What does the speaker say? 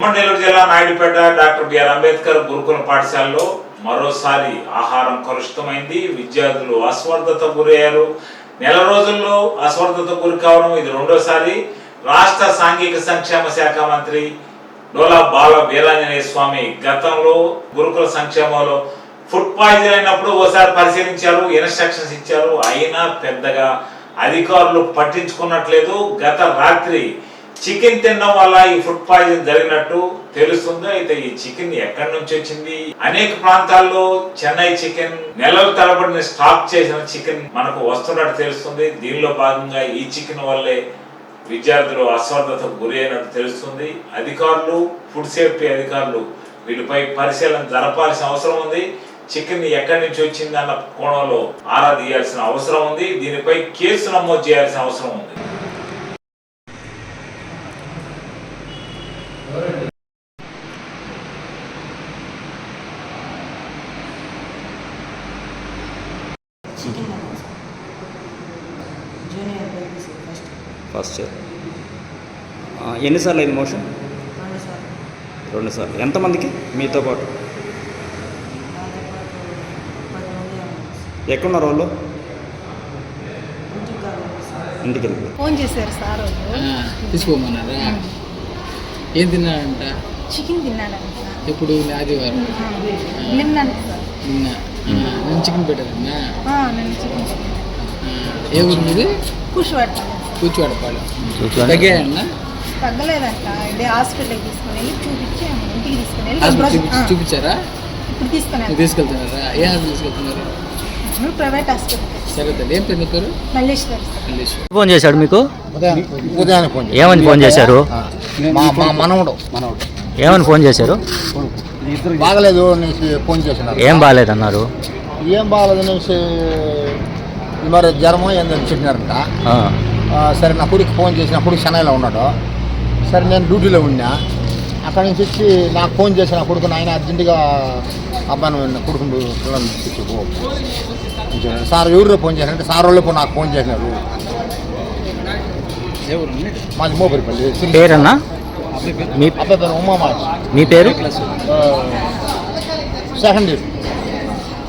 నెల్లూరు జిల్లా Naidupeta doctor BR Ambedkar గురుకుల పాఠశాలలో మరోసారి ఆహారం కలుషితమైంది. విద్యార్థులు అస్వర్థత గురయ్యారు. నెల రోజుల్లో అస్వర్థత గురి కావడం ఇది రెండోసారి. రాష్ట్ర సాంఘిక సంక్షేమ శాఖ మంత్రి డోలా బాల వీరాంజనేయ స్వామి గతంలో గురుకుల సంక్షేమంలో ఫుడ్ పాయిజన్ అయినప్పుడు ఓసారి పరిశీలించారు. ఇన్స్ట్రక్షన్స్ ఇచ్చారు. అయినా పెద్దగా అధికారులు పట్టించుకున్నట్లేదు. గత రాత్రి చికెన్ తినడం వల్ల ఈ ఫుడ్ పాయిజన్ జరిగినట్టు తెలుస్తుంది అయితే ఈ చికెన్ ఎక్కడి నుంచి వచ్చింది? అనేక ప్రాంతాల్లో చెన్నై చికెన్ నెలల తరబడిన స్టాక్ చేసిన చికెన్ మనకు వస్తున్నట్టు తెలుస్తుంది. దీనిలో భాగంగా ఈ చికెన్ వల్లే విద్యార్థులు అస్వర్థతకు గురి అయినట్టు తెలుస్తుంది. అధికారులు ఫుడ్ సేఫ్టీ అధికారులు వీటిపై పరిశీలన జరపాల్సిన అవసరం ఉంది. చికెన్ ఎక్కడి నుంచి వచ్చింది అన్న కోణంలో ఆరా తీయాల్సిన అవసరం ఉంది. దీనిపై కేసు నమోదు చేయాల్సిన అవసరం ఉంది. మమోస్ జూనియర్ ఫస్ట్ ఫస్ట్ ఇయర్ ఎన్నిసార్లు అయింది మోషన్? రెండు సార్లు ఎంతమందికి? మీతో పాటు. ఎక్కడున్నారు వాళ్ళు? ఇంటికి వెళ్ళి. ఫోన్ చేశారు సార్ తీసుకోమన్నారా. ఏం తిన్నాడంట చికెన్ తిన్నాడంట ఎప్పుడు? ఆదివారం. నిన్న ఆ, నేను చికెన్ పెట్టారన్నా నేను చికెన్ ఏ ఊరు మీది? పడతాను కూర్చోడపాడు తగ్గాయన్నా? తగ్గలేదంట. ఇదే హాస్పిటల్కి తీసుకుని వెళ్ళి చూపించి ఇంటికి తీసుకుని వెళ్ళి హాస్పిటల్ బ్రష్- చూపి ఆ, చూపించారా? ఇప్పుడు తీసుకుని మీరు తీసుకెళ్తున్నారా? ఏ హాస్పిటల్ తీసుకెళ్తున్నారు? వెళ్తాను ప్రైవేట్ హాస్పిటల్ సరే తల్లి ఏం పేరు పేరు? మల్లేశ్వర్. ఫోన్ చేశాడు మీకు? ఉదయాన్నే ఫోన్. ఏమని ఫోన్ చేశారు? మనవడు. మనవడు. ఏమని ఫోన్ చేశారు? బాగలేదు అనేసి ఫోన్ చేసినారు. ఏం బాగాలేదన్నారు? ఏం బాగలేదు అనేసి ఇది మరి జ్వరమో ఏందని చెప్పినారంట. సరే నా కొడుకు ఫోన్ చేసిన కొడుకు చెన్నైలో ఉన్నాడు. సరే నేను డ్యూటీలో ఉన్నా. అక్కడి నుంచి వచ్చి నాకు ఫోన్ చేసి నా కొడుకు ఆయన అర్జెంటుగా అబ్బాయిని కొడుకుని చెప్పాడు. సార్ ఎవరు ఫోన్ చేశారంటే సార్ వాళ్ళు ఇప్పుడు నాకు ఫోన్ చేసినారు? మాది మోపరిపల్లి. పేరన్నా? మీ పేరు మీ పేరు? Second year